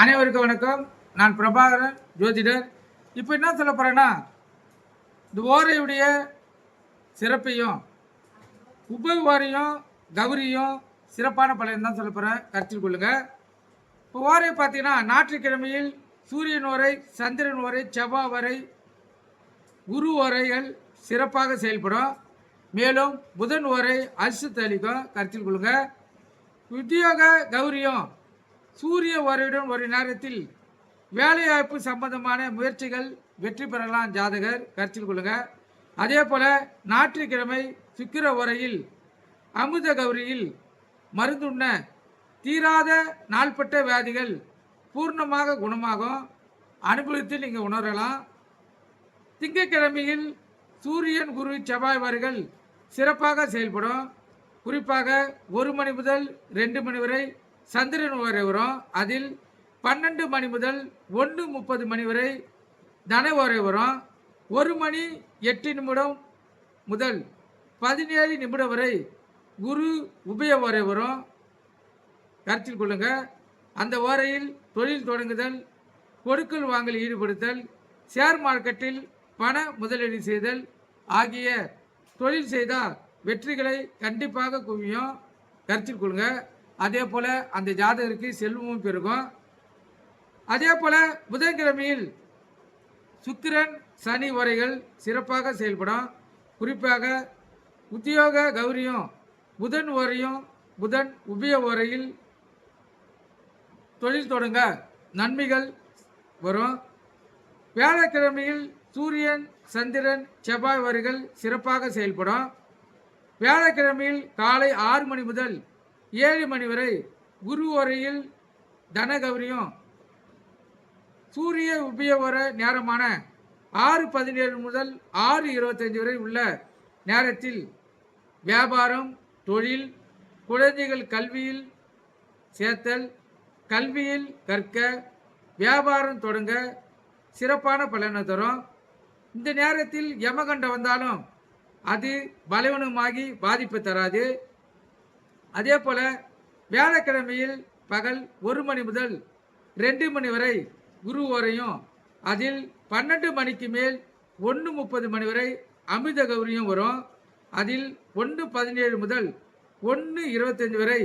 அனைவருக்கும் வணக்கம். நான் பிரபாகரன் ஜோதிடர். இப்போ என்ன சொல்ல போகிறேன்னா இந்த ஓரையுடைய சிறப்பையும் உப ஓரையும் கௌரியும் சிறப்பான பலன் தான் சொல்ல போகிறேன் கருத்தில் கொள்ளுங்கள் இப்போ ஓரை பார்த்தீங்கன்னா ஞாயிற்றுக்கிழமையில் சூரியன் ஓரை சந்திரன் ஓரை செவ்வாய் வரை குரு ஓரைகள் சிறப்பாக செயல்படும். மேலும் புதன் ஓரை அரிசு தெளிக்கும் கருத்தில் கொள்ளுங்கள் உத்தியோக கௌரியம் சூரிய உரையுடன் ஒரு நேரத்தில் வேலைவாய்ப்பு சம்பந்தமான முயற்சிகள் வெற்றி பெறலாம் ஜாதகர். கருத்தில் கொள்ளுங்க. அதே போல ஞாயிற்றுக்கிழமை சுக்கிர உரையில் அமுத கௌரியில் மருந்துண்ண தீராத நாள்பட்ட வியாதிகள் பூர்ணமாக குணமாகும். அனுபவத்தை நீங்கள் உணரலாம். திங்கட்கிழமையில் சூரியன் குரு செவ்வாய் வார்கள் சிறப்பாக செயல்படும். குறிப்பாக ஒரு மணி முதல் ரெண்டு மணி வரை சந்திரன் வரை வரும் அதில் பன்னெண்டு மணி முதல் ஒன்று முப்பது மணி வரை தன ஓரை வரும் ஒரு மணி எட்டு நிமிடம் முதல் பதினேழு நிமிடம் வரை குரு உபய ஓரை வரும் கருத்தில் கொள்ளுங்க. அந்த ஓரையில் தொழில் தொடங்குதல் கொடுக்கல் வாங்கல் ஈடுபடுத்தல் ஷேர் மார்க்கெட்டில் பண முதலீடு செய்தல் ஆகிய தொழில் செய்தால் வெற்றிகளை கண்டிப்பாக குவியும். கருத்தில் கொள்ளுங்க. அதே போல் அந்த ஜாதகருக்கு செல்வமும் பெருகும். அதே போல் புதன்கிழமையில் சுக்கிரன் சனி உரைகள் சிறப்பாக செயல்படும். குறிப்பாக உத்தியோக கௌரியம் புதன் உரையும் புதன் உபய உரையில் தொழில் தொடங்க நன்மைகள் வரும். வியாழக்கிழமையில் சூரியன் சந்திரன் செவ்வாய் வரிகள் சிறப்பாக செயல்படும். வியாழக்கிழமையில் காலை ஆறு மணி முதல் ஏழு மணி வரை குரு வரையில் தனகௌரியம் சூரிய உபயோகர நேரமான ஆறு பதினேழு முதல் ஆறு இருபத்தஞ்சு வரை உள்ள நேரத்தில் வியாபாரம் தொழில் குழந்தைகள் கல்வியில் சேர்த்தல் கல்வியில் கற்க வியாபாரம் தொடங்க சிறப்பான பலனை தரும். இந்த நேரத்தில் யமகண்டம் வந்தாலும் அது பலவீனமாகி பாதிப்பு தராது. அதே போல் வியாழக்கிழமையில் பகல் ஒரு மணி முதல் ரெண்டு மணி வரை குரு ஓரையும் அதில் பன்னெண்டு மணிக்கு மேல் ஒன்று முப்பது மணி வரை அமிர்த கௌரியும் வரும். அதில் ஒன்று பதினேழு முதல் ஒன்று இருபத்தஞ்சி வரை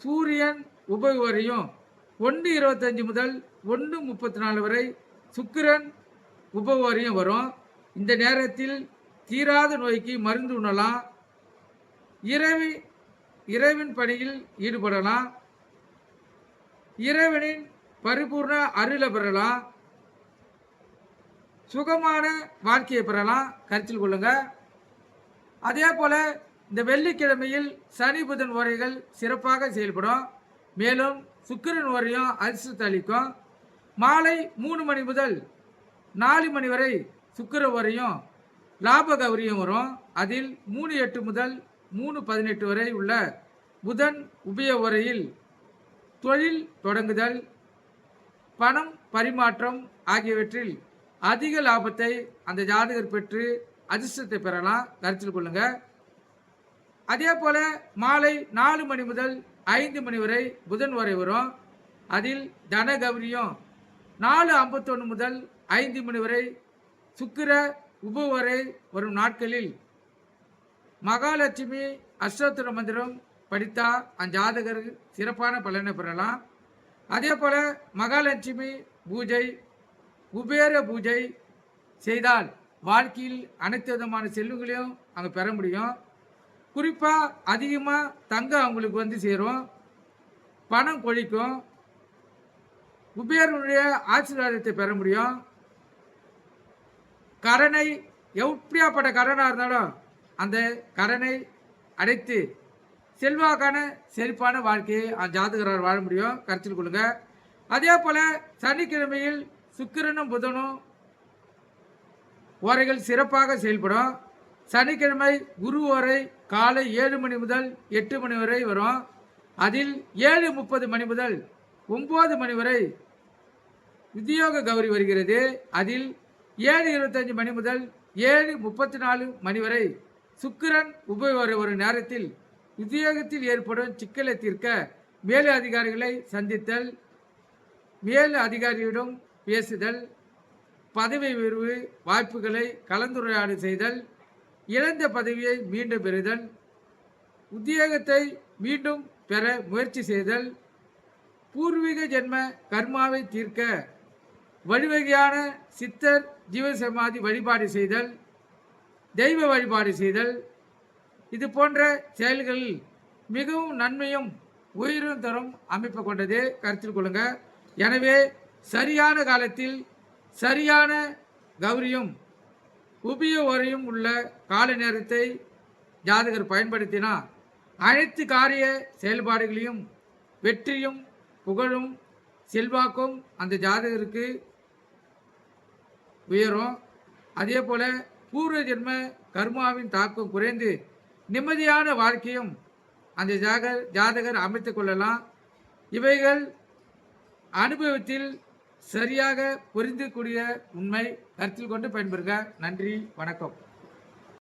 சூரியன் உபகுவரையும் ஒன்று இருபத்தஞ்சி முதல் ஒன்று முப்பத்தி நாலு வரை சுக்கிரன் உபகுவரையும் வரும். இந்த நேரத்தில் தீராத நோய்க்கு மருந்து உண்ணலாம். இரவி இறைவன் பணியில் ஈடுபடலாம். இறைவனின் பரிபூர்ண அருளை பெறலாம். சுகமான வாழ்க்கையை பெறலாம். கருத்தில் கொள்ளுங்க. அதே போல் இந்த வெள்ளிக்கிழமையில் சனி புதன் உரைகள் சிறப்பாக செயல்படும். மேலும் சுக்கிரன் உரையும் அதிர்ஷ்டத்தை அளிக்கும். மாலை மூணு மணி முதல் நாலு மணி வரை சுக்கிர உரையும் லாபகௌரியம் வரும். அதில் மூணு எட்டு முதல் மூணு பதினெட்டு வரை உள்ள புதன் உபய உரையில் தொழில் தொடங்குதல் பணம் பரிமாற்றம் ஆகியவற்றில் அதிக லாபத்தை அந்த ஜாதகர் பெற்று அதிர்ஷ்டத்தை பெறலாம். கருத்தில் கொள்ளுங்க. அதே போல மாலை நாலு மணி முதல் ஐந்து மணி வரை புதன் வரை வரும். அதில் தன கௌரியம் நாலு ஐம்பத்தொன்று முதல் ஐந்து மணி வரை சுக்கிர உப வரை வரும் நாட்களில் மகாலட்சுமி அஷ்டோத்திர மந்திரம் படித்தால் அந்த ஜாதகர் சிறப்பான பலனை பெறலாம். அதே போல் மகாலட்சுமி பூஜை குபேர பூஜை செய்தால் வாழ்க்கையில் அனைத்து விதமான செல்வங்களையும் அங்கே பெற முடியும். குறிப்பாக அதிகமாக தங்கம் அவங்களுக்கு வந்து சேரும். பணம் கொழிக்கும். குபேரனுடைய ஆசீர்வாதத்தை பெற முடியும். கடனை எப்படியாப்பட்ட கடனாக இருந்தாலும் அந்த கடனை அடைத்து செல்வாக்கான செழிப்பான வாழ்க்கையை ஜாதகரால் வாழ முடியும். கருத்தில் கொள்ளுங்க. அதே போல் சனிக்கிழமையில் சுக்கிரனும் புதனும் ஓரைகள் சிறப்பாக செயல்படும். சனிக்கிழமை குரு ஓரை காலை ஏழு மணி முதல் எட்டு மணி வரை வரும். அதில் ஏழு முப்பது மணி முதல் ஒம்பது மணி வரை உத்தியோக கௌரி வருகிறது. அதில் ஏழு இருபத்தஞ்சு மணி முதல் ஏழு முப்பத்தி நாலு மணி வரை சுக்கிரன் உபயோக ஒரு நேரத்தில் உத்தியோகத்தில் ஏற்படும் சிக்கலை தீர்க்க மேலதிகாரிகளை சந்தித்தல் மேல் அதிகாரியிடம் பேசுதல் பதவி உயர்வு வாய்ப்புகளை கலந்துரையாடு செய்தல் இழந்த பதவியை மீண்டும் பெறுதல் உத்தியோகத்தை மீண்டும் பெற முயற்சி செய்தல் பூர்வீக ஜென்ம கர்மாவை தீர்க்க வழிவகையான சித்தர் ஜீவசமாதி வழிபாடு செய்தல் தெய்வ வழிபாடு செய்தல் இது போன்ற செயல்களில் மிகவும் நன்மையும் உயிரும் தரும் அமைப்பு கொண்டது. கருத்தில் கொள்ளுங்க. எனவே சரியான காலத்தில் சரியான கௌரியும் உபிய உரையும் உள்ள கால நேரத்தை ஜாதகர் பயன்படுத்தினால் அனைத்து காரிய செயல்பாடுகளையும் வெற்றியும் புகழும் செல்வாக்கும் அந்த ஜாதகருக்கு உயரும். அதே போல் பூர்வ ஜென்ம கர்மாவின் தாக்கம் குறைந்து நிம்மதியான வாழ்க்கையும் அந்த ஜாக ஜாதகர் அமைத்து கொள்ளலாம். இவைகள் அனுபவத்தில் சரியாக புரிந்துக்கூடிய உண்மை கருத்தில் கொண்டு பயன்பெறுக. நன்றி வணக்கம்.